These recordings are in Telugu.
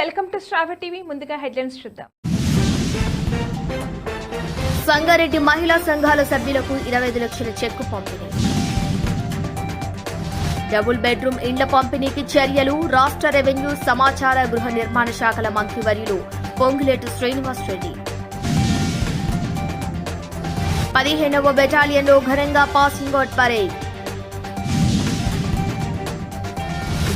Welcome to Shrava TV. ముందుగా హెడ్లైన్స్ చూద్దాం. సంగారెడ్డి మహిళా సంఘాల సభ్యులకు ఇరవై ఐదు లక్షల చెక్కు పంపిణీ. డబుల్ బెడ్రూమ్ ఇండ్ల పంపిణీకి చర్యలు రాష్ట్ర రెవెన్యూ సమాచార గృహ నిర్మాణ శాఖల మంత్రివర్యులు పొంగులేటి శ్రీనివాస్ రెడ్డి. పదిహేనవ బెటాలియన్లో ఘనంగా పాసింగ్ అవుట్ పరేడ్.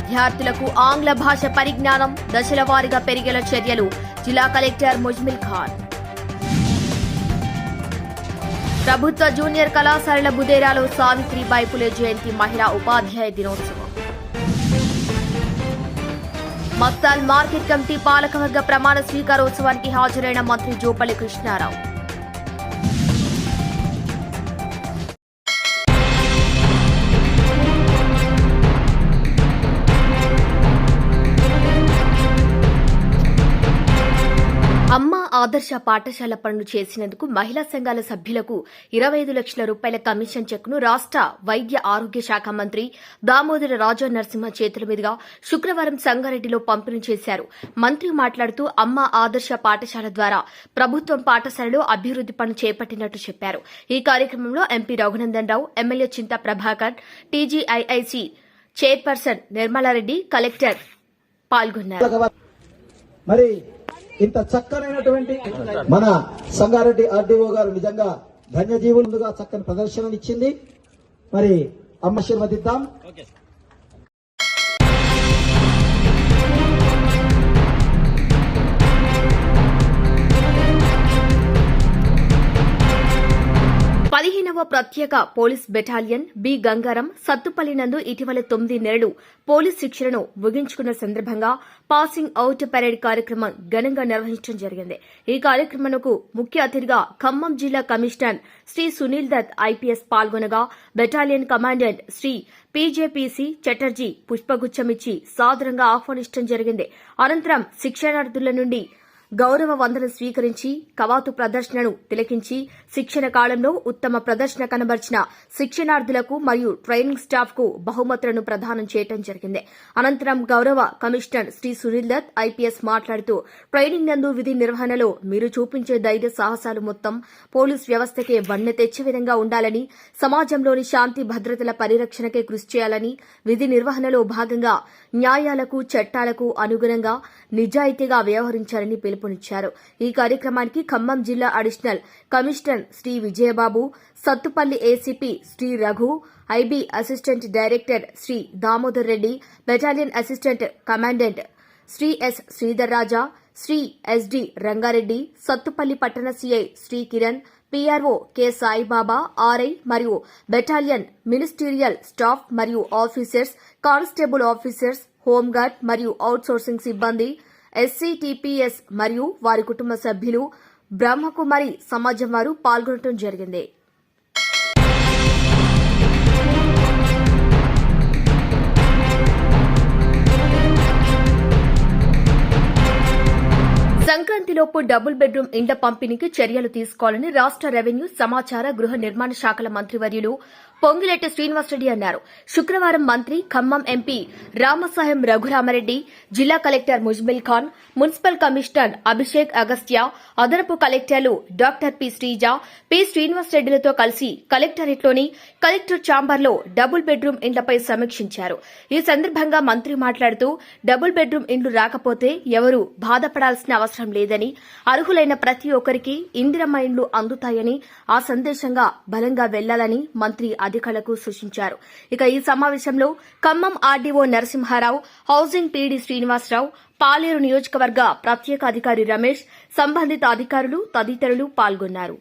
విద్యార్థులకు ఆంగ్ల భాష పరిజ్ఞానం దశల వారీగా పెరిగేలా చర్యలు జిల్లా కలెక్టర్ ముజ్మిల్ ఖాన్. ప్రభుత్వ జూనియర్ కళాశాలల బుదేరాలో సావిత్రిబాయి పులే జయంతి మహిళా ఉపాధ్యాయ దినోత్సవం. మక్తాల్ మార్కెట్ కమిటీ పాలకవర్గ ప్రమాణ స్వీకారోత్సవానికి హాజరైన మంత్రి జోపల్లి కృష్ణారావు. ఆదర్శ పాఠశాల పనులు చేసినందుకు మహిళా సంఘాల సభ్యులకు ఇరవై ఐదు లక్షల రూపాయల కమిషన్ చెక్ను రాష్ట వైద్య ఆరోగ్య శాఖ మంత్రి దామోదర రాజా నరసింహ చేతుల మీదుగా శుక్రవారం సంగారెడ్డిలో పంపిణీ చేశారు. మంత్రి మాట్లాడుతూ అమ్మ ఆదర్శ పాఠశాల ద్వారా ప్రభుత్వం పాఠశాలలో అభివృద్ది పనులు చేపట్టినట్టు చెప్పారు. ఈ కార్యక్రమంలో MP Raghunandan Rao MLA Chinta Prabhakar TGIIC chairperson Nirmala Reddy collector పాల్గొన్నారు. మరి ఇంత చక్కనైనటువంటి మన సంగారెడ్డి ఆర్డీఓ గారు నిజంగా ధన్యజీవులుగా చక్కని ప్రదర్శనలు ఇచ్చింది మరి అమ్మ ఆశీర్వదిద్దాం పదిహేనవ ప్రత్యేక police battalion B. Gangaram Sathupalli నందు ఇటీవల తొమ్మిది నెలలు పోలీస్ శిక్షణను ముగించుకున్న సందర్భంగా పాసింగ్ అవుట్ పరేడ్ కార్యక్రమం ఘనంగా నిర్వహించడం జరిగింది. ఈ కార్యక్రమంకు ముఖ్య అతిథిగా ఖమ్మం జిల్లా commissioner Shri Sunil Dutt IPS పాల్గొనగా battalion commandant Shri PJPC Chatterjee పుష్పగుచ్చమిచ్చి సాదరంగా ఆహ్వానించడం జరిగింది. అనంతరం శిక్షణార్థుల నుండి గౌరవ వందలు స్వీకరించి కవాతు ప్రదర్శనను తిలకించి శిక్షణ కాలంలో ఉత్తమ ప్రదర్శన కనబర్చిన శిక్షణార్థులకు మరియు ట్రైనింగ్ స్టాఫ్కు బహుమతులను ప్రదానం చేయడం జరిగింది. అనంతరం గౌరవ కమిషనర్ శ్రీ సునీల్ దత్ ఐపీఎస్ మాట్లాడుతూ ట్రైనింగ్ నందు విధి నిర్వహణలో మీరు చూపించే ధైర్య సాహసాలు మొత్తం పోలీస్ వ్యవస్థకే వన్నె తెచ్చే విధంగా ఉండాలని సమాజంలోని శాంతి భద్రతల పరిరక్షణకే కృషి చేయాలని విధి నిర్వహణలో భాగంగా న్యాయాలకు చట్టాలకు అనుగుణంగా నిజాయితీగా వ్యవహరించాలని పిలుపు పిలుపునిచ్చారు ఈ కార్యక్రమానికి ఖమ్మం జిల్లా additional commissioner Shri Vijayababu Sathupalli ACP Shri Raghu IB assistant director Shri Damodar Reddy battalion assistant commandant Shri S Sridhar Raja Shri SD Rangareddy Sathupalli పట్టణ CI Shri Kiran PRO K Saibaba RI మరియు బెటాలియన్ మినిస్టీరియల్ స్టాఫ్ మరియు officers constable officers home guard మరియు అవుట్సోర్సింగ్ సిబ్బంది ఎస్సీటీపీఎస్ మరియు వారి కుటుంబ సభ్యులు బ్రహ్మకుమారి సమాజం వారు పాల్గొనడం జరిగింది. సంక్రాంతిలోపు డబుల్ బెడ్రూమ్ ఇండ్ల పంపిణీకి చర్యలు తీసుకోవాలని రాష్ట రెవెన్యూ సమాచార గృహ నిర్మాణ శాఖల మంత్రివర్యులు పొంగిరెడ్డి శ్రీనివాసరెడ్డి అన్నారు. శుక్రవారం మంత్రి ఖమ్మం ఎంపీ రామసాహెం రఘురామరెడ్డి జిల్లా collector Muzammil Khan municipal commissioner Abhishek Agastya అదనపు కలెక్టర్లు doctor P Sreeja P Srinivas రెడ్డిలతో కలిసి కలెక్టరేట్లోని కలెక్టర్ ఛాంబర్లో డబుల్ బెడ్రూమ్ ఇండ్లపై సమీక్షించారు. ఈ సందర్భంగా మంత్రి మాట్లాడుతూ డబుల్ బెడ్రూమ్ ఇండ్లు రాకపోతే ఎవరూ బాధపడాల్సిన అవసరం లేదని అర్హులైన ప్రతి ఒక్కరికి ఇందిరమ్మ ఇండ్లు అందుతాయని ఆ సందేశంగా బలంగా వెళ్ళాలని మంత్రి అధికారులకు సూచించారు. ఇక ఈ సమావేశంలో Khammam RDO Narasimha Rao housing PD Srinivasa Rao Paleru నియోజకవర్గ ప్రత్యేక అధికారి రమేష్ సంబంధిత అధికారులు తదితరులు పాల్గొన్నారు.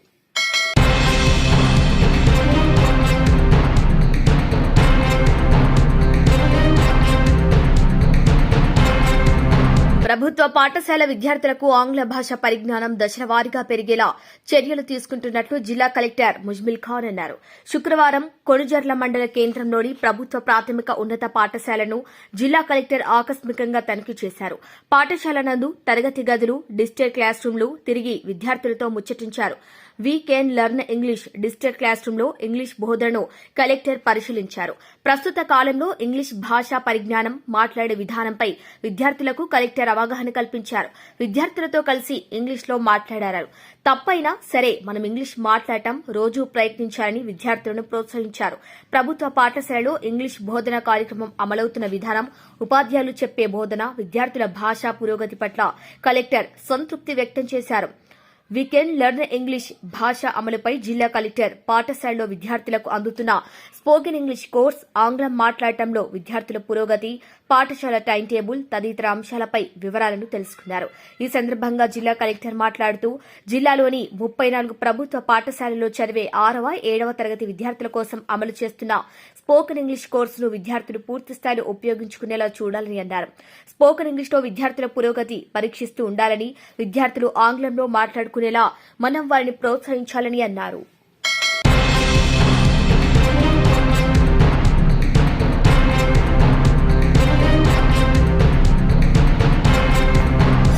ప్రభుత్వ పాఠశాల విద్యార్థులకు ఆంగ్ల భాష పరిజ్ఞానం దశలవారీగా పెరిగేలా చర్యలు తీసుకుంటున్నట్లు జిల్లా కలెక్టర్ ముజ్మిల్ ఖాన్ అన్నారు. శుక్రవారం కొణుజర్ల మండల కేంద్రంలోని ప్రభుత్వ ప్రాథమిక ఉన్నత పాఠశాలను జిల్లా కలెక్టర్ ఆకస్మికంగా తనిఖీ చేశారు. పాఠశాల నందు తరగతి గదులు డిజిటల్ క్లాస్ రూమ్లు తిరిగి విద్యార్థులతో ముచ్చటించారు. We can learn English digital class రూమ్లో ఇంగ్లీష్ బోధనను కలెక్టర్ పరిశీలించారు. ప్రస్తుత కాలంలో ఇంగ్లీష్ భాషా పరిజ్ఞానం మాట్లాడే విధానంపై విద్యార్థులకు కలెక్టర్ అవగాహన కల్పించారు. విద్యార్థులతో కలిసి ఇంగ్లీష్లో మాట్లాడారు. తప్పైనా సరే మనం ఇంగ్లీష్ మాట్లాడటం రోజూ ప్రయత్నించాలని విద్యార్థులను ప్రోత్సహించారు. ప్రభుత్వ పాఠశాలలో ఇంగ్లీష్ బోధన కార్యక్రమం అమలవుతున్న విధానం ఉపాధ్యాయులు చెప్పే బోధన విద్యార్థుల భాషా పురోగతి పట్ల కలెక్టర్ సంతృప్తి వ్యక్తం చేశారు. వీకెండ్ లెర్న్ ఇంగ్లీష్ భాష అమలుపై జిల్లా కలెక్టర్ పాఠశాలలో విద్యార్థులకు అందుతున్న స్పోకెన్ ఇంగ్లీష్ కోర్స్ ఆంగ్లం మాట్లాడటంలో విద్యార్థుల పురోగతి పాఠశాల టైం టేబుల్ తదితర అంశాలపై వివరాలను తెలుసుకున్నారు. ఈ సందర్భంగా జిల్లా కలెక్టర్ మాట్లాడుతూ జిల్లాలోని ముప్పై నాలుగు ప్రభుత్వ పాఠశాలల్లో చదివే ఆరవ ఏడవ తరగతి విద్యార్థుల కోసం అమలు చేస్తున్న స్పోకెన్ ఇంగ్లీష్ కోర్సును విద్యార్థులు పూర్తిస్థాయిలో ఉపయోగించుకునేలా చూడాలని అన్నారు. స్పోకెన్ ఇంగ్లీష్లో విద్యార్థుల పురోగతి పరీక్షిస్తూ ఉండాలని విద్యార్థులు ఆంగ్లంలో మాట్లాడుకునేలా మనం వారిని ప్రోత్సహించాలని అన్నారు.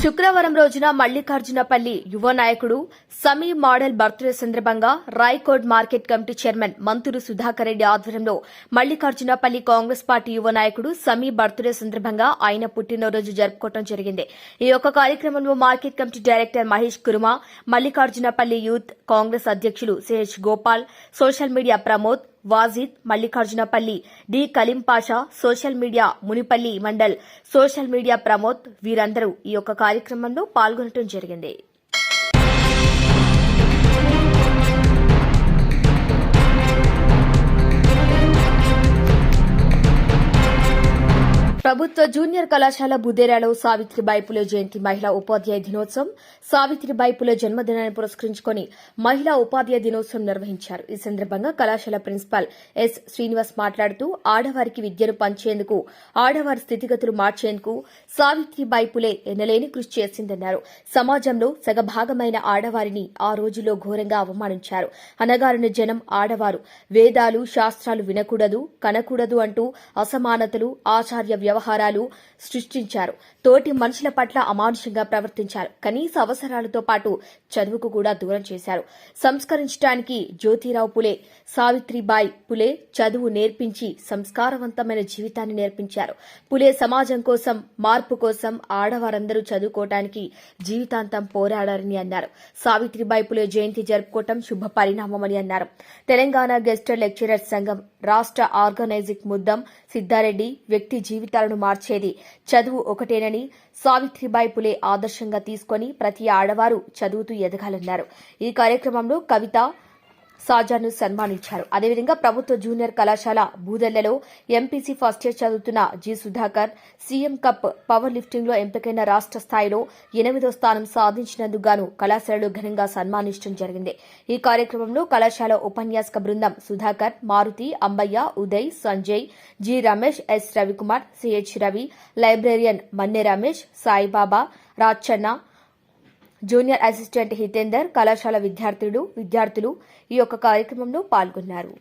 శుక్రవారం రోజున మల్లికార్జునపల్లి యువ నాయకుడు సమీ మోడల్ బర్త్డే సందర్భంగా Raikode market committee chairman Manthuru Sudhakar Reddy ఆధ్వర్యంలో మల్లికార్జునపల్లి కాంగ్రెస్ పార్టీ యువ నాయకుడు సమీ బర్త్డే సందర్భంగా ఆయన పుట్టినరోజు జరుపుకోవడం జరిగింది. ఈ యొక్క కార్యక్రమంలో market committee director Mahesh Kuruma Mallikarjunapalli youth Congress అధ్యక్షులు CH Gopal social media Pramod Wajid Mallikarjunapalli D. Kalimpasha social media Munipalli mandal social media Pramod వీరందరూ ఈ యొక్క కార్యక్రమంలో పాల్గొనడం జరిగింది. ప్రభుత్వ జూనియర్ కళాశాల బుదేరాలో సావిత్రిబాయి పులే జయంతి మహిళా ఉపాధ్యాయ దినోత్సవం సావిత్రిబాయి పులే జన్మదినాన్ని పురస్కరించుకుని మహిళా ఉపాధ్యాయ దినోత్సవం నిర్వహించారు. ఈ సందర్భంగా కళాశాల ప్రిన్సిపాల్ ఎస్. శ్రీనివాస్ మాట్లాడుతూ ఆడవారికి విద్యను పంచేందుకు ఆడవారి స్థితిగతులు మార్చేందుకు సావిత్రిబాయి పులే ఎన్నలేని కృషి చేసిందన్నారు. సమాజంలో సగభాగమైన ఆడవారిని ఆ రోజుల్లో ఘోరంగా అవమానించారు. అనగారిన జనం ఆడవారు. వేదాలు శాస్త్రాలు వినకూడదు కనకూడదు అంటూ అసమానతలు ఆచార్య వ్యవహారాలు సృష్టించారు. తోటి మనుషుల పట్ల అమానుషంగా ప్రవర్తించారు. కనీస అవసరాలతో పాటు చదువుకు కూడా దూరం చేశారు. సంస్కరించడానికి జ్యోతిరావు పులే సావిత్రిబాయి పులే చదువు నేర్పించి సంస్కారవంతమైన జీవితాన్ని నేర్పించారు. పులే సమాజం కోసం మార్పు కోసం ఆడవారందరూ చదువుకోవటానికి జీవితాంతం పోరాడారని అన్నారు. సావిత్రిబాయి పులే జయంతి జరుపుకోవటం శుభ పరిణామమని అన్నారు. తెలంగాణ గెస్ట్ లెక్చరర్స్ సంఘం రాష్ట్ర ఆర్గనైజింగ్ ముద్దం సిద్దారెడ్డి వ్యక్తి జీవితాలను మార్చేది. చదువు ఒకటేనని సావిత్రిబాయి పులే ఆదర్శంగా తీసుకొని ప్రతి ఆడవారు చదువుతూ ఎదగాలన్నారు. ఈ కార్యక్రమంలో కవిత సాజాను సన్మానించారు. అదేవిధంగా ప్రభుత్వ జూనియర్ కళాశాల బూదెళ్ళలో ఎంపీసీ ఫస్ట్ ఇయర్ చదువుతున్న G Sudhakar CM cup power లిఫ్టింగ్లో ఎంపికైన రాష్ట్ర స్థాయిలో ఎనిమిదో స్థానం సాధించినందుకు గాను కళాశాలలో ఘనంగా సన్మానించడం జరిగింది. ఈ కార్యక్రమంలో కళాశాల ఉపన్యాసక బృందం Sudhakar Maruthi Ambaiah Uday Sanjay G Ramesh S Ravikumar CH Ravi librarian Manne Ramesh Saibaba Rachanna junior assistant Hitender కళాశాల విద్యార్థులు విద్యార్థులు ఈ యొక్క కార్యక్రమంలో పాల్గొన్నారు.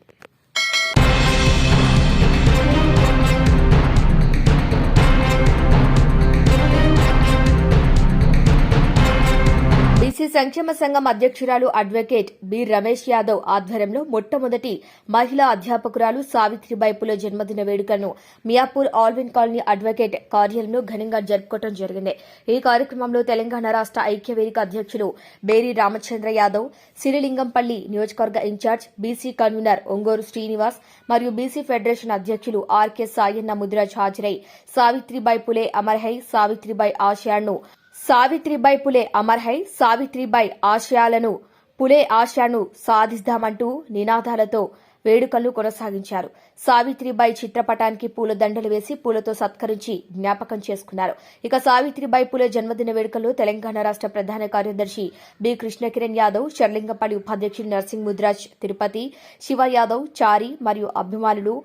సంక్షేమ సంఘం అధ్యక్షురాలు అడ్వకేట్ బి రమేష్ యాదవ్ ఆధ్వర్యంలో మొట్టమొదటి మహిళా అధ్యాపకురాలు సావిత్రిబాయి పులే జన్మదిన వేడుకలను మియాపూర్ ఆల్విన్ కాలనీ అడ్వకేట్ కార్యాలయంలో ఘనంగా జరుపుకోవడం జరిగింది. ఈ కార్యక్రమంలో తెలంగాణ రాష్ట ఐక్యవేదిక అధ్యక్షులు బేరి రామచంద్ర యాదవ్ సిరిలింగంపల్లి నియోజకవర్గ incharge BC convener Ongoru Srinivas మరియు బీసీ ఫెడరేషన్ అధ్యక్షులు ఆర్కే సాయన్న ముదిరాజ్ హాజరై సావిత్రిబాయి పులే అమర్హై సావిత్రిబాయి ఆశయాలను సావిత్రిబాయి పులే అమర్హై సావిత్రిబాయి ఆశయాలను పులే ఆశయాను సాధిస్తామంటూ నినాదాలతో వేడుకలు కొనసాగించారు. సావిత్రిబాయి చిత్రపటానికి పూల దండలు వేసి పూలతో సత్కరించి జ్ఞాపకం చేసుకున్నారు. ఇక సావిత్రిబాయి పూలే జన్మదిన వేడుకల్లో తెలంగాణ రాష్ట ప్రధాన కార్యదర్శి బి కృష్ణకిరణ్ యాదవ్ షర్లింగపల్లి ఉపాధ్యక్షుడు నర్సింగ్ ముద్రాజ్ తిరుపతి శివ యాదవ్ చారి మరియు అభిమానులు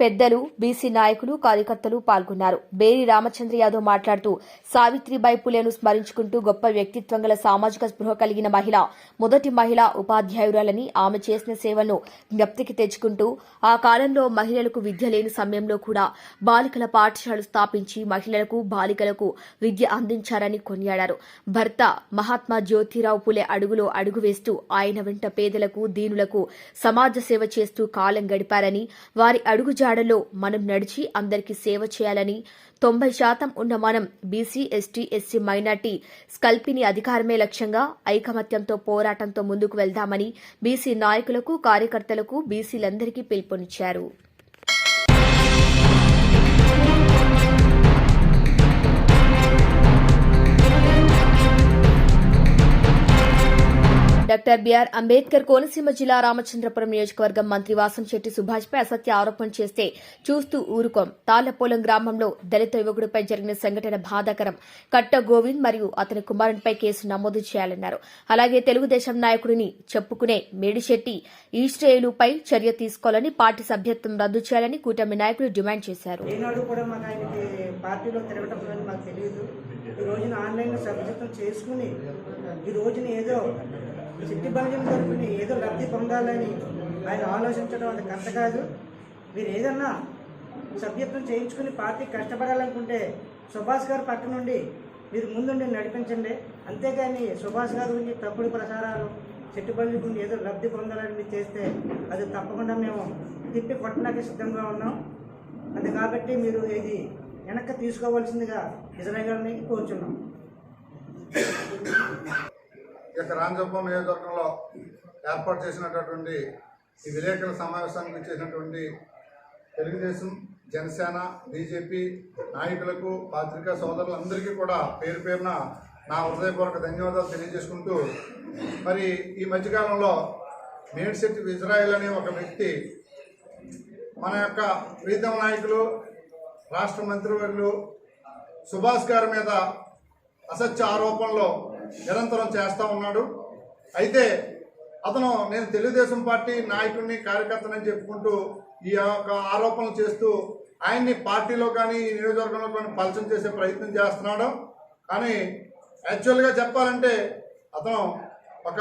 పెద్దలు బీసీ నాయకులు కార్యకర్తలు పాల్గొన్నారు. బేరి రామచంద్ర యాదవ్ మాట్లాడుతూ సావిత్రిబాయి పులేను స్మరించుకుంటూ గొప్ప వ్యక్తిత్వం గల సామాజిక స్పృహ కలిగిన మహిళ మొదటి మహిళా ఉపాధ్యాయురాలని ఆమె చేసిన సేవలను జ్ఞప్తికి తెచ్చుకుంటూ ఆ కాలంలో మహిళలకు విద్య లేని సమయంలో కూడా బాలికల పాఠశాలలు స్థాపించి మహిళలకు బాలికలకు విద్య అందించారని కొనియాడారు. భర్త మహాత్మా జ్యోతిరావు పులే అడుగులో అడుగు వేస్తూ ఆయన వెంట పేదలకు దీనులకు సమాజ సేవ చేస్తూ కాలం గడిపారని వారి అడుగు జాడలో మనం నడిచి అందరికీ సేవ చేయాలని తొంభై శాతం ఉన్న మనం బీసీ ఎస్టీ ఎస్సీ మైనార్టీ స్కల్పిని అధికారమే లక్ష్యంగా ఐకమత్యంతో పోరాటంతో ముందుకు వెళ్దామని బీసీ నాయకులకు కార్యకర్తలకు బీసీలందరికీ పిలుపునిచ్చారు. డాక్టర్ బిఆర్ అంబేద్కర్ కోనసీమ జిల్లా రామచంద్రపురం నియోజకవర్గం మంత్రి వాసంశెట్టి సుభాష్పై అసత్య ఆరోపణ చేస్తే చూస్తూ ఊరుకోం. తాళ్ళపోలం గ్రామంలో దళిత యువకుడిపై జరిగిన సంఘటన బాధాకరం. కట్ట గోవింద్ మరియు అతని కుమారునిపై కేసు నమోదు చేయాలన్నారు. అలాగే తెలుగుదేశం నాయకుడిని చెప్పుకునే మేడిశెట్టి ఈశ్రేయులుపై చర్య తీసుకోవాలని పార్టీ సభ్యత్వం రద్దు చేయాలని కూటమి నాయకులు డిమాండ్ చేశారు. ఈ రోజున ఆన్లైన్ సభ్యత్వం చేసుకుని ఈ రోజున ఏదో సిట్టి బలగం తరపుని ఏదో లబ్ధి పొందాలని ఆయన ఆలోచించడం అది కరెక్ట్ కాదు. మీరు ఏదన్నా సభ్యత్వం చేయించుకుని పార్టీ కష్టపడాలనుకుంటే సుభాష్ గారు పక్క నుండి మీరు ముందుండి నడిపించండి. అంతేగాని సుభాష్ గారి గురించి తప్పుడు ప్రచారాలు చెట్టుబడి గురించి ఏదో లబ్ధి పొందాలని మీరు చేస్తే అది తప్పకుండా మేము తిప్పి కొట్టడానికి సిద్ధంగా ఉన్నాం. అది కాబట్టి మీరు ఇది వెనక్కి తీసుకోవాల్సిందిగా ఇజ్రాయల్ కోరుచున్నాం. యొక్క రాంజప్పం నియోజకవర్గంలో ఏర్పాటు చేసినటువంటి ఈ విలేకరుల సమావేశానికి చేసినటువంటి తెలుగుదేశం జనసేన బీజేపీ నాయకులకు పాత్రికా సోదరులందరికీ కూడా పేరు పేరున నా హృదయపూర్వక ధన్యవాదాలు తెలియజేసుకుంటూ మరి ఈ మధ్యకాలంలో మేడ్శెట్టి ఇజ్రాయెల్ అనే ఒక వ్యక్తి మన యొక్క ప్రీతమ నాయకులు రాష్ట్ర మంత్రివర్యులు సుభాష్ గారి మీద అసత్య ఆరోపణలు నిరంతరం చేస్తూ ఉన్నాడు. అయితే అతను నేను తెలుగుదేశం పార్టీ నాయకుడిని కార్యకర్తనని చెప్పుకుంటూ ఈ యొక్క ఆరోపణలు చేస్తూ ఆయన్ని పార్టీలో కానీ ఈ నియోజకవర్గంలో కానీ పలచం చేసే ప్రయత్నం చేస్తున్నాడు. కానీ యాక్చువల్గా చెప్పాలంటే అతను ఒక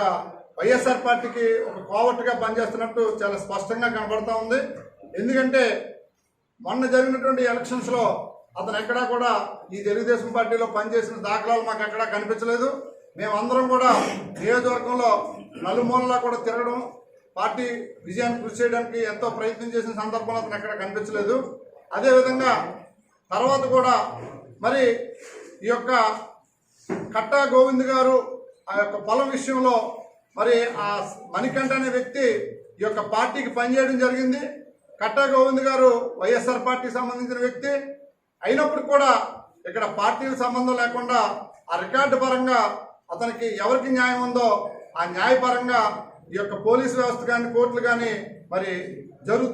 వైఎస్ఆర్ పార్టీకి ఒక కోవట్టుగా పనిచేస్తున్నట్టు చాలా స్పష్టంగా కనబడతా ఉంది. ఎందుకంటే మొన్న జరిగినటువంటి ఎలక్షన్స్లో అతను ఎక్కడా కూడా ఈ తెలుగుదేశం పార్టీలో పనిచేసిన దాఖలాలు మాకు ఎక్కడా కనిపించలేదు. మేమందరం కూడా నియోజకవర్గంలో నలుమూలలా కూడా తిరగడం పార్టీ విజయాన్ని కృషి చేయడానికి ఎంతో ప్రయత్నం చేసిన సందర్భంలో అతను ఎక్కడ కనిపించలేదు. అదేవిధంగా తర్వాత కూడా మరి ఈ యొక్క కట్టా గోవింద్ గారు ఆ యొక్క పొలం విషయంలో మరి ఆ మణికంఠ అనే వ్యక్తి ఈ యొక్క పార్టీకి పనిచేయడం జరిగింది. కట్టా గోవింద్ గారు వైఎస్ఆర్ పార్టీకి సంబంధించిన వ్యక్తి. అయినప్పుడు కూడా ఇక్కడ పార్టీకి సంబంధం లేకుండా ఆ రికార్డు పరంగా అతనికి ఎవరికి న్యాయం ఉందో ఆ న్యాయపరంగా ఈ యొక్క పోలీసు వ్యవస్థ కానీ కోర్టులు కానీ మరి జరు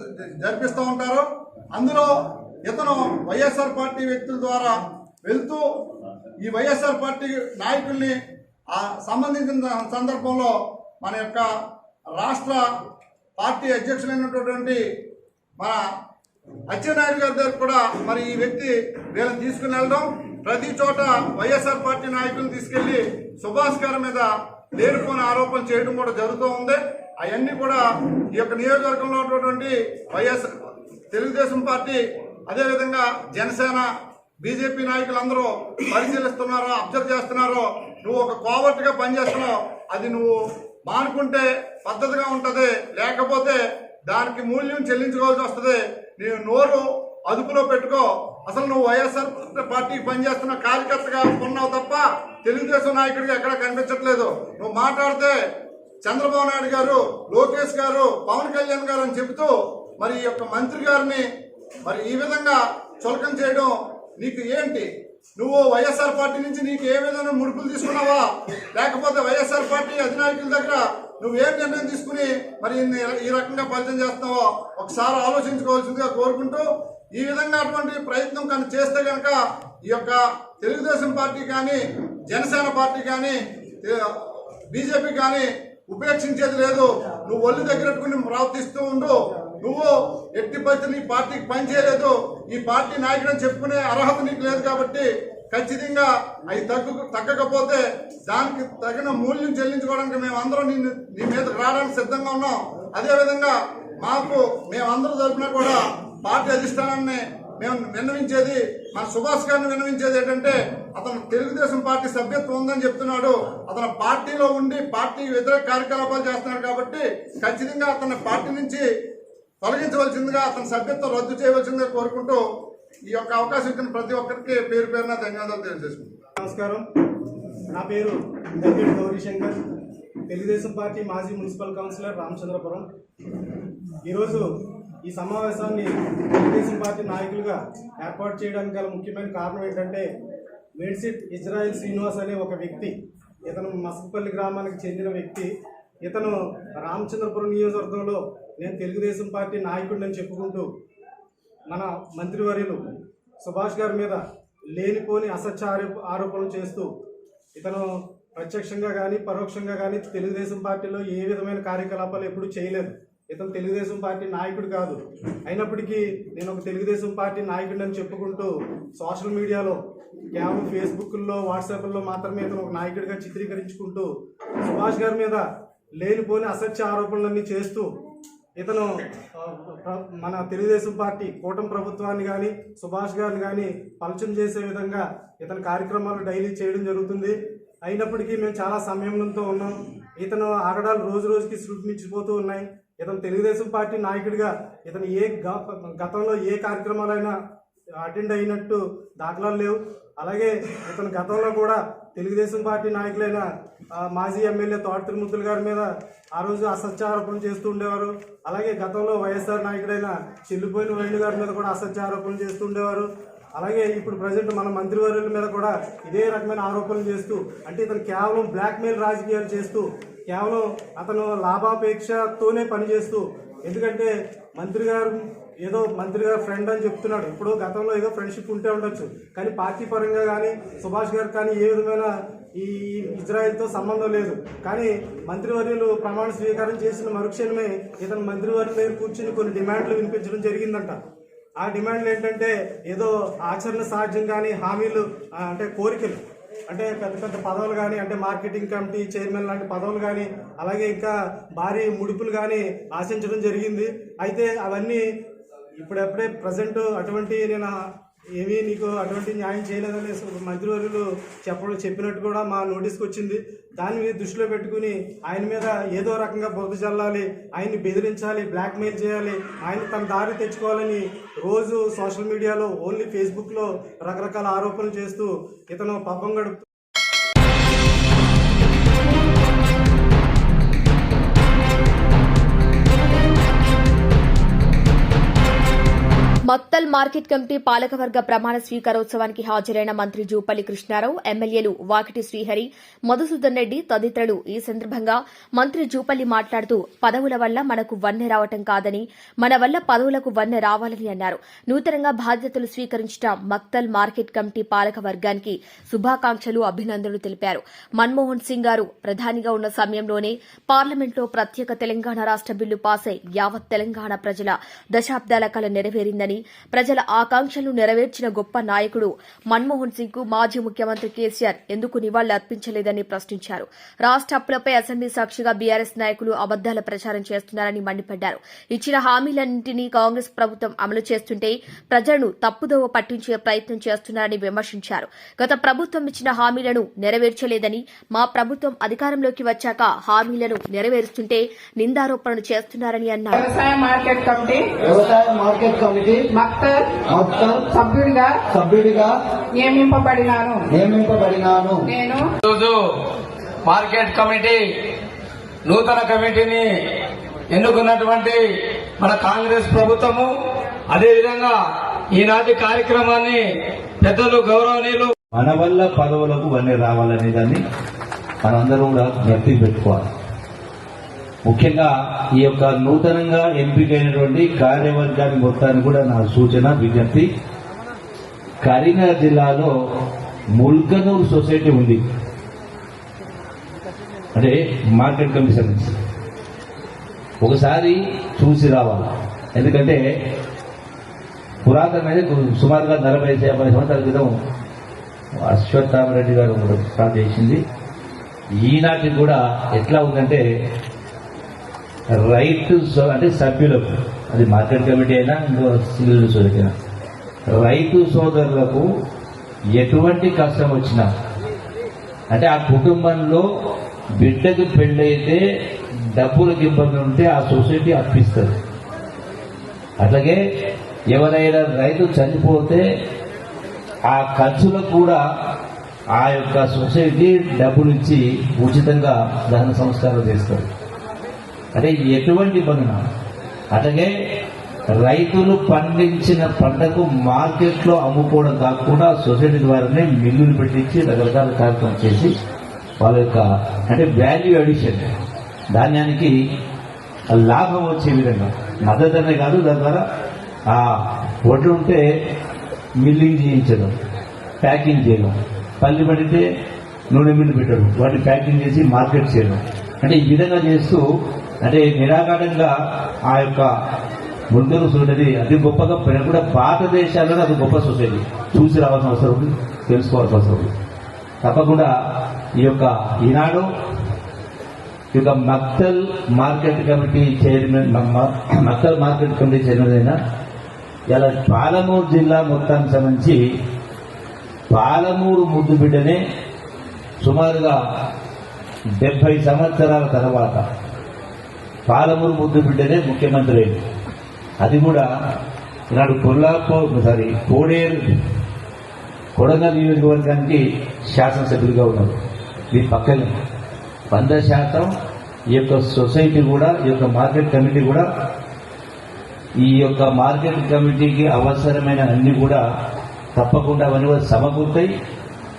జరిపిస్తూ ఉంటారు. అందులో ఇతను వైఎస్ఆర్ పార్టీ వ్యక్తుల ద్వారా వెళ్తూ ఈ వైఎస్ఆర్ పార్టీ నాయకుల్ని ఆ సంబంధించిన సందర్భంలో మన యొక్క రాష్ట్ర పార్టీ అధ్యక్షులైనటువంటి మన అచ్చెన్నాయుడు గారి దగ్గర కూడా మరి ఈ వ్యక్తి వీళ్ళని తీసుకుని వెళ్ళడం ప్రతి చోట వైఎస్ఆర్ పార్టీ నాయకులు తీసుకెళ్ళి సుభాష్ గారి మీద లేనిపోని ఆరోపణలు చేయడం కూడా జరుగుతూ ఉంది. అవన్నీ కూడా ఈ యొక్క నియోజకవర్గంలో ఉన్నటువంటి వైఎస్ఆర్ తెలుగుదేశం పార్టీ అదేవిధంగా జనసేన బీజేపీ నాయకులందరూ పరిశీలిస్తున్నారో అబ్జర్వ్ చేస్తున్నారో నువ్వు ఒక కోవర్ట్గా పనిచేస్తున్నావు అది నువ్వు మానుకుంటే పద్ధతిగా ఉంటుంది లేకపోతే దానికి మూల్యం చెల్లించుకోవాల్సి వస్తుంది నేను నోరు అదుపులో పెట్టుకో అసలు నువ్వు వైఎస్ఆర్ పార్టీ పనిచేస్తున్న కార్యకర్తగా ఉన్నావు తప్ప తెలుగుదేశం నాయకుడిగా ఎక్కడ కనిపించట్లేదు. నువ్వు మాట్లాడితే చంద్రబాబు నాయుడు గారు లోకేష్ గారు పవన్ కళ్యాణ్ గారు అని చెబుతూ మరి ఈ యొక్క మంత్రి గారిని మరి ఈ విధంగా చులకం చేయడం నీకు ఏంటి? నువ్వు వైఎస్ఆర్ పార్టీ నుంచి నీకు ఏ విధంగా ముడుపులు తీసుకున్నావా? లేకపోతే వైఎస్ఆర్ పార్టీ అధినాయకుల దగ్గర నువ్వు ఏం నిర్ణయం తీసుకుని మరి ఈ రకంగా పరిచయం చేస్తున్నావో ఒకసారి ఆలోచించుకోవాల్సిందిగా కోరుకుంటూ ఈ విధంగా అటువంటి ప్రయత్నం కానీ చేస్తే కనుక ఈ యొక్క తెలుగుదేశం పార్టీ కానీ జనసేన పార్టీ కానీ బీజేపీ కానీ ఉపేక్షించేది లేదు. నువ్వు ఒళ్ళు దగ్గరట్టుకుని ప్రవర్తిస్తూ ఉండు. నువ్వు ఎట్టి పరిస్థితులు ఈ పార్టీకి పనిచేయలేదు ఈ పార్టీ నాయకుడని చెప్పుకునే అర్హత నీకు లేదు కాబట్టి ఖచ్చితంగా అవి తగ్గు తగ్గకపోతే దానికి తగిన మూల్యం చెల్లించుకోవడానికి మేము అందరం నిన్ను నీ మీద రావడానికి సిద్ధంగా ఉన్నాం. అదేవిధంగా మాకు మేమందరూ తరపున కూడా పార్టీ అధిష్టానాన్ని మేము విన్నవించేది మన సుభాష్ గారిని విన్నవించేది ఏంటంటే అతను తెలుగుదేశం పార్టీ సభ్యత్వం ఉందని చెప్తున్నాడు. అతను పార్టీలో ఉండి పార్టీ వ్యతిరేక కార్యకలాపాలు చేస్తున్నాడు కాబట్టి ఖచ్చితంగా అతన్ని పార్టీ నుంచి తొలగించవలసిందిగా అతని సభ్యత్వం రద్దు చేయవలసిందిగా కోరుకుంటూ ఈ యొక్క అవకాశం ఇచ్చిన ప్రతి ఒక్కరికి పేరు పేరున ధన్యవాదాలు తెలియజేసుకుంటున్నాను. నమస్కారం. నా పేరు దగ్గర గౌరీశంకర్. తెలుగుదేశం పార్టీ మాజీ మున్సిపల్ కౌన్సిలర్ రామచంద్రపురం. ఈరోజు ఈ సమావేశాన్ని తెలుగుదేశం పార్టీ నాయకులుగా ఏర్పాటు చేయడానికి గల ముఖ్యమైన కారణం ఏంటంటే మెడ్సిట్ ఇజ్రాయిల్ శ్రీనివాస్ అనే ఒక వ్యక్తి ఇతను మసకపల్లి గ్రామానికి చెందిన వ్యక్తి ఇతను రామచంద్రపురం నియోజకవర్గంలో నేను తెలుగుదేశం పార్టీ నాయకుడిని చెప్పుకుంటూ మన మంత్రివర్యులు సుభాష్ గారి మీద లేనిపోని అసత్య ఆరోపణలు చేస్తూ ఇతను ప్రత్యక్షంగా కానీ పరోక్షంగా కానీ తెలుగుదేశం పార్టీలో ఏ విధమైన కార్యకలాపాలు ఎప్పుడూ చేయలేదు. ఇతను తెలుగుదేశం పార్టీ నాయకుడు కాదు. అయినప్పటికీ నేను ఒక తెలుగుదేశం పార్టీ నాయకుడిని అని చెప్పుకుంటూ సోషల్ మీడియాలో కేవలం ఫేస్బుక్లో వాట్సాప్లో మాత్రమే ఇతను ఒక నాయకుడిగా చిత్రీకరించుకుంటూ సుభాష్ గారి మీద లేనిపోని అసత్య ఆరోపణలన్నీ చేస్తూ ఇతను మన తెలుగుదేశం పార్టీ కూటమి ప్రభుత్వాన్ని కానీ సుభాష్ గారిని కానీ పలచం చేసే విధంగా ఇతని కార్యక్రమాలు డైలీ చేయడం జరుగుతుంది. అయినప్పటికీ మేము చాలా సంయమనంతో ఉన్నాం. ఇతను ఆగడాలు రోజు రోజుకి సృష్టించిపోతూ ఉన్నాయి. ఇతను తెలుగుదేశం పార్టీ నాయకుడిగా ఇతను ఏ గ- గతంలో ఏ కార్యక్రమాలైనా అటెండ్ అయినట్టు దాఖలాలు లేవు. అలాగే ఇతను గతంలో కూడా తెలుగుదేశం పార్టీ నాయకులైన మాజీ ఎమ్మెల్యే తోట తిరుమూర్తులు గారి మీద ఆ రోజు అసత్యారోపణలు చేస్తూ ఉండేవారు. అలాగే గతంలో వైఎస్ఆర్ నాయకుడైన చెల్లిపోయిన వేణు గారి మీద కూడా అసత్యారోపణలు చేస్తూ ఉండేవారు. అలాగే ఇప్పుడు ప్రజెంట్ మన మంత్రివర్యుల మీద కూడా ఇదే రకమైన ఆరోపణలు చేస్తూ అంటే ఇతను కేవలం బ్లాక్మెయిల్ రాజకీయాలు చేస్తూ కేవలం అతను లాభాపేక్షతోనే పనిచేస్తూ ఎందుకంటే మంత్రి గారు ఏదో మంత్రి గారు ఫ్రెండ్ అని చెప్తున్నాడు. ఇప్పుడు గతంలో ఏదో ఫ్రెండ్షిప్ ఉంటే ఉండొచ్చు. కానీ పార్టీ పరంగా కానీ సుభాష్ గారు కానీ ఏ విధమైన ఈ ఇజ్రాయెల్తో సంబంధం లేదు. కానీ మంత్రివర్యులు ప్రమాణ స్వీకారం చేసిన మరుక్షణమే ఇతను మంత్రివర్యుల దగ్గర కూర్చుని కొన్ని డిమాండ్లు వినిపించడం జరిగిందంట. ఆ డిమాండ్లు ఏంటంటే ఏదో ఆచరణ సాధ్యం కానీ హామీలు అంటే కోరికలు. అంటే పెద్ద పెద్ద పదవులు కానీ అంటే మార్కెటింగ్ కమిటీ చైర్మన్ లాంటి పదవులు కానీ అలాగే ఇంకా భారీ ముడుపులు కానీ ఆశించడం జరిగింది. అయితే అవన్నీ ఇప్పుడప్పుడే ప్రజెంట్ అటువంటి నేను ఏమీ నీకు అటువంటి న్యాయం చేయలేదని మంత్రివర్యులు చెప్పడం చెప్పినట్టు కూడా మా నోటీస్కి వచ్చింది. దాన్ని మీద దృష్టిలో పెట్టుకుని ఆయన మీద ఏదో రకంగా బురద చల్లాలి ఆయన్ని బెదిరించాలి బ్లాక్మెయిల్ చేయాలి ఆయన తన దారి తెచ్చుకోవాలని రోజు సోషల్ మీడియాలో ఓన్లీ ఫేస్బుక్లో రకరకాల ఆరోపణలు చేస్తూ ఇతను పబ్బం గడుపుతూ మత్తల్ మార్కెట్ కమిటీ పాలకవర్గ ప్రమాణ స్వీకారోత్సవానికి హాజరైన మంత్రి జూపల్లి కృష్ణారావు ఎమ్మెల్యేలు వాకిటి శ్రీహరి మధుసూదన్ రెడ్డి తదితరులు ఈ సందర్భంగా మంత్రి జూపల్లి మాట్లాడుతూ పదవుల వల్ల మనకు వన్నె రావటం కాదని మన వల్ల పదవులకు వన్నె రావాలని అన్నారు. నూతనంగా బాధ్యతలు స్వీకరించిన మక్తల్ మార్కెట్ కమిటీ పాలక వర్గానికి శుభాకాంక్షలు అభినందనలు తెలిపారు. మన్మోహన్ సింగ్ గారు ప్రధానిగా ఉన్న సమయంలోనే పార్లమెంట్లో ప్రత్యేక తెలంగాణ రాష్ట బిల్లు పాస్ యావత్ తెలంగాణ ప్రజల దశాబ్దాల కళ నెరవేరిందని ప్రజల ఆకాంక్షలు నెరవేర్చిన గొప్ప నాయకుడు మన్మోహన్ సింగ్కు మాజీ ముఖ్యమంత్రి కేసీఆర్ ఎందుకు నివాళులర్పించలేదని ప్రశ్నించారు. రాష్ట అప్పులపై అసెంబ్లీ సాక్షిగా బీఆర్ఎస్ నాయకులు అబద్దాల ప్రచారం చేస్తున్నారని మండిపడ్డారు. ఇచ్చిన హామీలన్నింటినీ కాంగ్రెస్ ప్రభుత్వం అమలు చేస్తుంటే ప్రజలను తప్పుదోవ పట్టించే ప్రయత్నం చేస్తున్నారని విమర్శించారు. గత ప్రభుత్వం ఇచ్చిన హామీలను నెరవేర్చలేదని మా ప్రభుత్వం అధికారంలోకి వచ్చాక హామీలను నెరవేరుస్తుంటే నిందారోపణలు చేస్తున్నారని అన్నారు. వ్యవసాయ మార్కెట్ కమిటీ సభ్యుడిగా సభ్యుడిగా నియమింపబడినాను. నియమింపబడినాను. నేను ఈరోజు మార్కెట్ కమిటీ నూతన కమిటీని ఎన్నుకున్నటువంటి మన కాంగ్రెస్ ప్రభుత్వము అదేవిధంగా ఈనాటి కార్యక్రమాన్ని పెద్దలు గౌరవనీయులు మన వల్ల పదవులకు వన్నీ రావాలనే దాన్ని మనందరం కూడా జ్ఞప్తి పెట్టుకోవాలి. ముఖ్యంగా ఈ యొక్క నూతనంగా ఎంపికైనటువంటి కార్యవర్గాన్ని మొత్తాన్ని కూడా నా సూచన విజ్ఞప్తి. కరీంనగర్ జిల్లాలో ముల్కనూర్ సొసైటీ ఉంది. అంటే మార్కెట్ కమిషన్. ఒకసారి చూసి రావాలి. ఎందుకంటే పురాతనమైన సుమారుగా నలభై యాభై సంవత్సరాల క్రితం అశ్వత్థామరెడ్డి గారు కూడా స్టార్ట్ చేసింది. ఈనాటికి కూడా ఎట్లా ఉందంటే రైతు అంటే సభ్యులకు అది మార్కెట్ కమిటీ అయినా ఇంకో సివిల్ సొసైటీ రైతు సోదరులకు ఎటువంటి కష్టం వచ్చినా అంటే ఆ కుటుంబంలో బిడ్డకు పెళ్ళైతే డబ్బులకు ఇబ్బంది ఉంటే ఆ సొసైటీ అప్పిస్తుంది. అట్లాగే ఎవరైనా రైతు చనిపోతే ఆ ఖర్చులకు కూడా ఆ యొక్క సొసైటీ డబ్బులు ఇచ్చి ఉచితంగా దహన సంస్కారం చేస్తారు అంటే ఎటువంటి ఇబ్బంది నాకు. అట్లాగే రైతులు పండించిన పంటకు మార్కెట్లో అమ్ముకోవడం కాకుండా సొసైటీ ద్వారానే మిల్లులు పెట్టించి రకరకాల కార్యక్రమం చేసి వాళ్ళ యొక్క అంటే వాల్యూ అడిషన్ ధాన్యానికి లాభం వచ్చే విధంగా మద్దతు అనే కాదు దాని ద్వారా ఆ వడ్లు ఉంటే మిల్లింగ్ చేయించడం ప్యాకింగ్ చేయడం పల్లి పడితే నూనె మిల్లు పెట్టడం వాటిని ప్యాకింగ్ చేసి మార్కెట్ చేయడం అంటే ఈ విధంగా చేస్తూ అంటే నిరాకారంగా ఆ యొక్క ముందుకు సొసైటీ అది గొప్పగా పెరిగి కూడా భారతదేశాల్లో అది గొప్ప సొసైటీ. చూసి రావాల్సిన అవసరం ఉంది తెలుసుకోవాల్సిన అవసరం ఉంది. తప్పకుండా ఈ యొక్క ఈనాడు ఈ యొక్క Makthal market committee chairman Makthal market committee chairman అయిన ఇలా పాలమూరు జిల్లా మొత్తానికి సంబంధించి పాలమూరు ముద్దు బిడ్డనే సుమారుగా డెబ్బై సంవత్సరాల తర్వాత పాలమూరు ముద్దు బిడ్డనే ముఖ్యమంత్రి అయింది. అది కూడా ఈనాడు కొల్లాపో సారీ కోడేరు కొడంగల్ నియోజకవర్గానికి శాసనసభ్యులుగా ఉన్నారు. మీ పక్కనే వంద శాతం ఈ యొక్క సొసైటీ కూడా ఈ యొక్క మార్కెట్ కమిటీ కూడా ఈ యొక్క మార్కెట్ కమిటీకి అవసరమైన అన్ని కూడా తప్పకుండా అవన్నీ కూడా సమకూర్తాయి.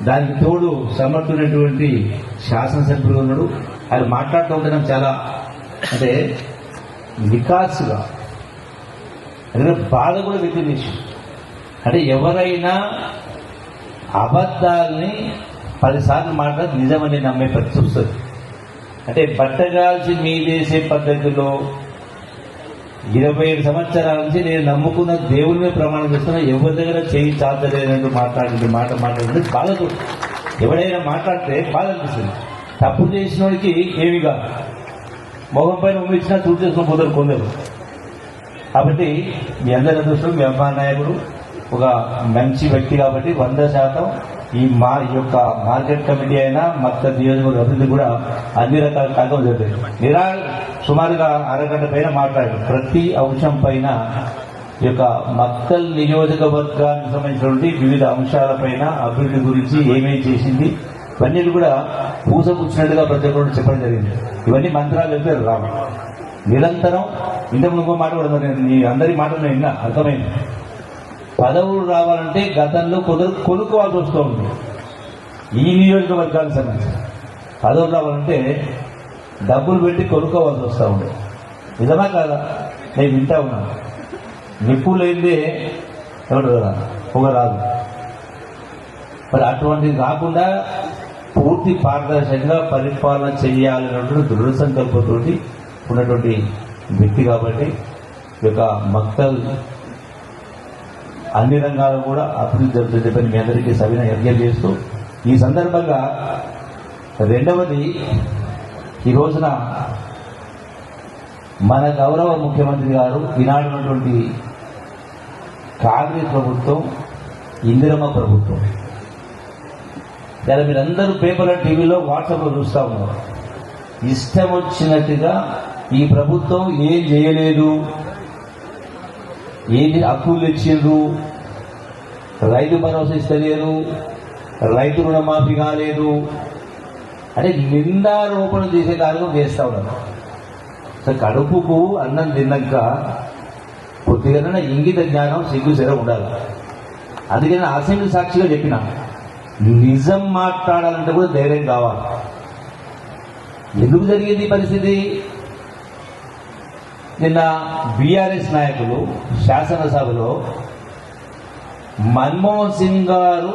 దానికి తోడు సమర్థునటువంటి శాసనసభ్యులు ఉన్నాడు. ఆయన మాట్లాడుతూ ఉంటే నాకు చాలా అంటే వికాసుగా అంటే బాధ కూడా వ్యక్తం అంటే ఎవరైనా అబద్ధాలని పదిసార్లు మాట్లాడి నిజమని నమ్మే పరిస్థితి వస్తుంది. అంటే బట్టగాల్చి మీదేసే పద్ధతిలో ఇరవై ఏడు సంవత్సరాల నుంచి నేను నమ్ముకున్న దేవుడిని ప్రమాణం చేస్తున్నా ఎవరి దగ్గర చేయి చాచలేనట్టు మాట్లాడింది మాట మాట్లాడింది బాధతో ఎవడైనా మాట్లాడితే బాధ అనిపిస్తుంది. తప్పు చేసిన వాడికి ఏమి కాదు. మొహం పైన ఉమ్మిచ్చినా చూసి చేసుకుని పోతారు కొందరు. కాబట్టి మీ అందరి అదృష్టం మీ అమ్మా నాయకుడు ఒక మంచి వ్యక్తి కాబట్టి వంద శాతం ఈ మా ఈ యొక్క మార్కెట్ కమిటీ అయినా మొత్తం నియోజకవర్గ అభివృద్ధి కూడా అన్ని రకాల కార్యక్రమం జరుగుతాయి. నిరా సుమారుగా అరగంట పైన మాట్లాడారు. ప్రతి అంశం పైన ఈ యొక్క మక్కల్ నియోజకవర్గానికి సంబంధించినటువంటి వివిధ అంశాలపైన అభివృద్ధి గురించి ఏమేమి చేసింది ఇవన్నీ కూడా పూసపుచ్చినట్టుగా ప్రతి ఒక్కరు చెప్పడం జరిగింది. ఇవన్నీ మంత్రాలు అయితే రాము నిరంతరం ఇంతకు ఇంకో మాట కూడా నీ అందరి మాటలు నేను విన్నా అర్థమైంది. పదవులు రావాలంటే గతంలో కుదరు కొనుక్కోవాల్సి వస్తూ ఉంది ఈ నియోజకవర్గానికి సంబంధించి పదవులు రావాలంటే డబ్బులు పెట్టి కొనుక్కోవాల్సి వస్తూ ఉంది. నిజమా కాదా? నేను వింటా ఉన్నాను నిప్పు లేనిదే ఎవరు కదా పొగ రాదు మరి అటువంటిది కాకుండా పూర్తి పారదర్శకంగా పరిపాలన చేయాలన్నటువంటి దృఢ సంకల్పంతో ఉన్నటువంటి వ్యక్తి కాబట్టి ఈ యొక్క మక్తల్ అన్ని రంగాలు కూడా అభివృద్ధి జరుగుతుంది చెప్పని మీ అందరికీ సవిన యజ్ఞం చేస్తూ ఈ సందర్భంగా రెండవది ఈ రోజున మన గౌరవ ముఖ్యమంత్రి గారు ఈనాడున్నటువంటి కాంగ్రెస్ ప్రభుత్వం ఇందిరమ్మ ప్రభుత్వం. ఇలా మీరందరూ పేపర్ టీవీలో వాట్సాప్లో చూస్తూ ఉన్నారు. ఇష్టం వచ్చినట్టుగా ఈ ప్రభుత్వం ఏం చేయలేదు. ఏది హక్కులు ఇచ్చిండ్రు రైతు భరోసా ఇస్తలేరు. రైతు రుణమాఫీ కాలేదు. అంటే నిందారోపణ చేసే కార్యక్రమం చేస్తూ ఉన్నారు. సో కడుపుకు అన్నం తిన్నాక కొద్దిగా ఇంగిత జ్ఞానం సిగ్గు సెర ఉండాలి. అందుకని అసెంబ్లీ సాక్షిగా చెప్పినా నిజం మాట్లాడాలంటే కూడా ధైర్యం కావాలి. ఎందుకు జరిగింది పరిస్థితి? నిన్న బీఆర్ఎస్ నాయకులు శాసనసభలో మన్మోహన్ సింగ్ గారు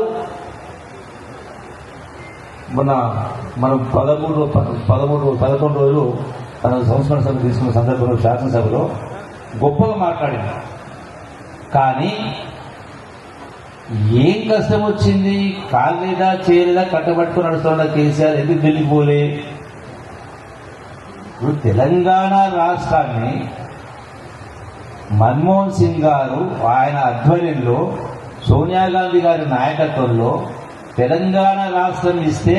మన మనం పదమూడు పదమూడు పదకొండు రోజులు తన సంస్కరణ సభ తీసుకున్న సందర్భంలో శాసనసభలో గొప్పగా మాట్లాడింది కానీ ఏం కష్టం వచ్చింది? కాలేదా చేయలేదా కట్టబట్టుకుని నడుస్తున్న కేసీఆర్? ఎందుకు ఢిల్లీకి పోలే ఇప్పుడు తెలంగాణ రాష్ట్రాన్ని మన్మోహన్ సింగ్ గారు ఆయన ఆధ్వర్యంలో సోనియా గాంధీ గారి నాయకత్వంలో తెలంగాణ రాష్ట్రం ఇస్తే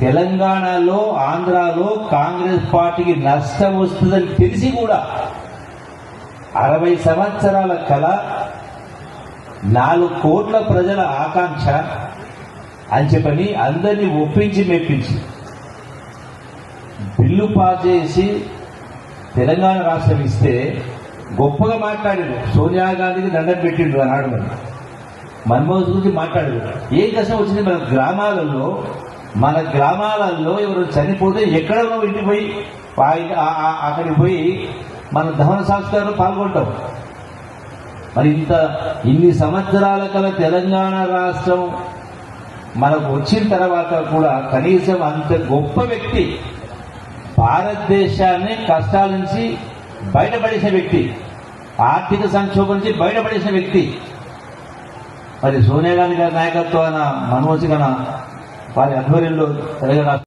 తెలంగాణలో ఆంధ్రాలో కాంగ్రెస్ పార్టీకి నష్టం వస్తుందని తెలిసి కూడా అరవై సంవత్సరాల కళ నాలుగు కోట్ల ప్రజల ఆకాంక్ష అని చెప్పని అందరినీ ఒప్పించి మెప్పించి బిల్లు పాస్ చేసి తెలంగాణ రాష్ట్రం ఇస్తే గొప్పగా మాట్లాడాడు. సోనియా గాంధీకి దండం పెట్టిండు అన్నాడు మనం మన్మోహన్ గురించి మాట్లాడాడు. ఏ దశ వచ్చింది? మన గ్రామాలలో మన గ్రామాలలో ఎవరు చనిపోతే ఎక్కడో ఇంటికి పోయి అక్కడికి పోయి మన దహన సంస్కారంలో పాల్గొంటాం. మరి ఇంత ఇన్ని సంవత్సరాల కల తెలంగాణ రాష్ట్రం మనకు వచ్చిన తర్వాత కూడా కనీసం అంత గొప్ప వ్యక్తి భారతదేశాన్ని కష్టాల నుంచి బయటపడేసిన వ్యక్తి ఆర్థిక సంక్షోభం నుంచి బయటపడేసిన వ్యక్తి. మరి సోనియా గాంధీ గారి నాయకత్వాన మన్మోహన్ సింగ్ వారి ఆధ్వర్యంలో తెలంగాణ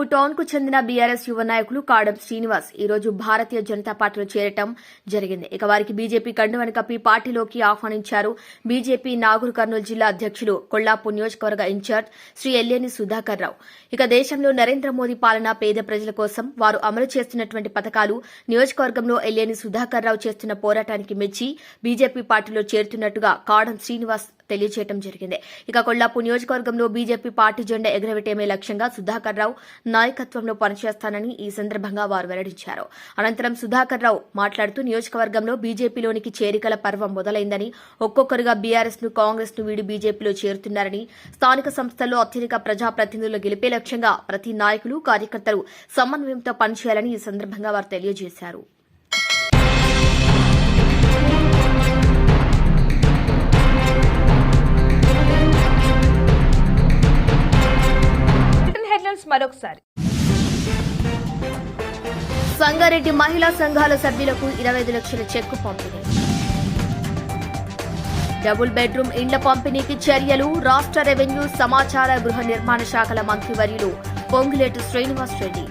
రాష్ట్రం టౌన్కు టౌన్కు చెందిన బీఆర్ఎస్ యువ నాయకులు కాడం శ్రీనివాస్. ఈ రోజు భారతీయ జనతా పార్టీలో చేరటం జరిగింది. ఇక వారికి బీజేపీ కండువను కప్పి పార్టీలోకి ఆహ్వానించారు. బీజేపీ నాగూర్ కర్నూలు జిల్లా అధ్యక్షులు కొల్లాపూర్ నియోజకవర్గ ఇన్ఛార్జ్ శ్రీ ఎల్లేని సుధాకర్ రావు. ఇక దేశంలో నరేంద్ర మోదీ పాలన పేద ప్రజల కోసం వారు అమలు చేస్తున్నటువంటి పథకాలు నియోజకవర్గంలో ఎల్లేని సుధాకర్ రావు చేస్తున్న పోరాటానికి మెచ్చి బీజేపీ పార్టీలో చేరుతున్నట్టుగా కాడం శ్రీనివాస్ తెలియజేయడం జరిగింది. ఇక కొల్లాపూర్ నియోజకవర్గంలో బీజేపీ పార్టీ జెండా ఎగురవేటమే లక్ష్యంగా సుధాకర్ రావు నాయకత్వంలో పనిచేస్తానని ఈ సందర్భంగా వారు వెల్లడించారు. అనంతరం సుధాకర్ రావు మాట్లాడుతూ నియోజకవర్గంలో బీజేపీలోనికి చేరికల పర్వం మొదలైందని ఒక్కొక్కరుగా బీఆర్ఎస్ను కాంగ్రెస్ను వీడి బీజేపీలో చేరుతున్నారని స్థానిక సంస్థల్లో అత్యధిక ప్రజాప్రతినిధులు గెలిపే లక్ష్యంగా ప్రతి నాయకులు కార్యకర్తలు సమన్వయంతో పనిచేయాలని ఈ సందర్భంగా వారు తెలియజేశారు. హెడ్లైన్స్ మరొకసారి. సంగారెడ్డి మహిళా సంఘాల సభ్యులకు ఇరవై ఐదు లక్షల చెక్కు పంపిణీ. డబుల్ బెడ్రూమ్ ఇండ్ల పంపిణీకి చర్యలు రాష్ట్ర రెవెన్యూ సమాచార గృహ నిర్మాణ శాఖల మంత్రివర్యులు పొంగులేటి శ్రీనివాస్ రెడ్డి.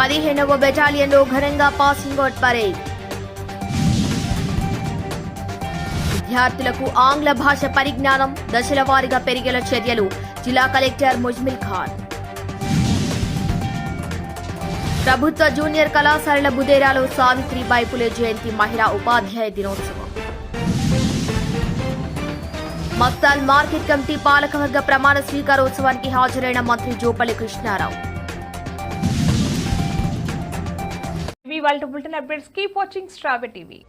పదిహేనవ బెటాలియన్లో ఘనంగా పాసింగ్ అవుట్ పరేడ్. విద్యార్థులకు ఆంగ్ల భాష పరిజ్ఞానం దశల వారీగా పెరిగేలా చర్యలు జిల్లా కలెక్టర్ ముజ్మిల్ ఖాన్ ప్రభుత్వ జూనియర్ కళాశాలల బుదేరాలో సావిత్రిబాయి పులే జయంతి మహిళా ఉపాధ్యాయ దినోత్సవం మక్తాల్ మార్కెట్ కమిటీ పాలకవర్గ ప్రమాణ స్వీకారోత్సవానికి హాజరైన మంత్రి జోపల్లి కృష్ణారావు ఇవి వాళ్ళ బులెటిన్ అప్డేట్స్ కీప్ వాచింగ్ స్ట్రాబె టీవీ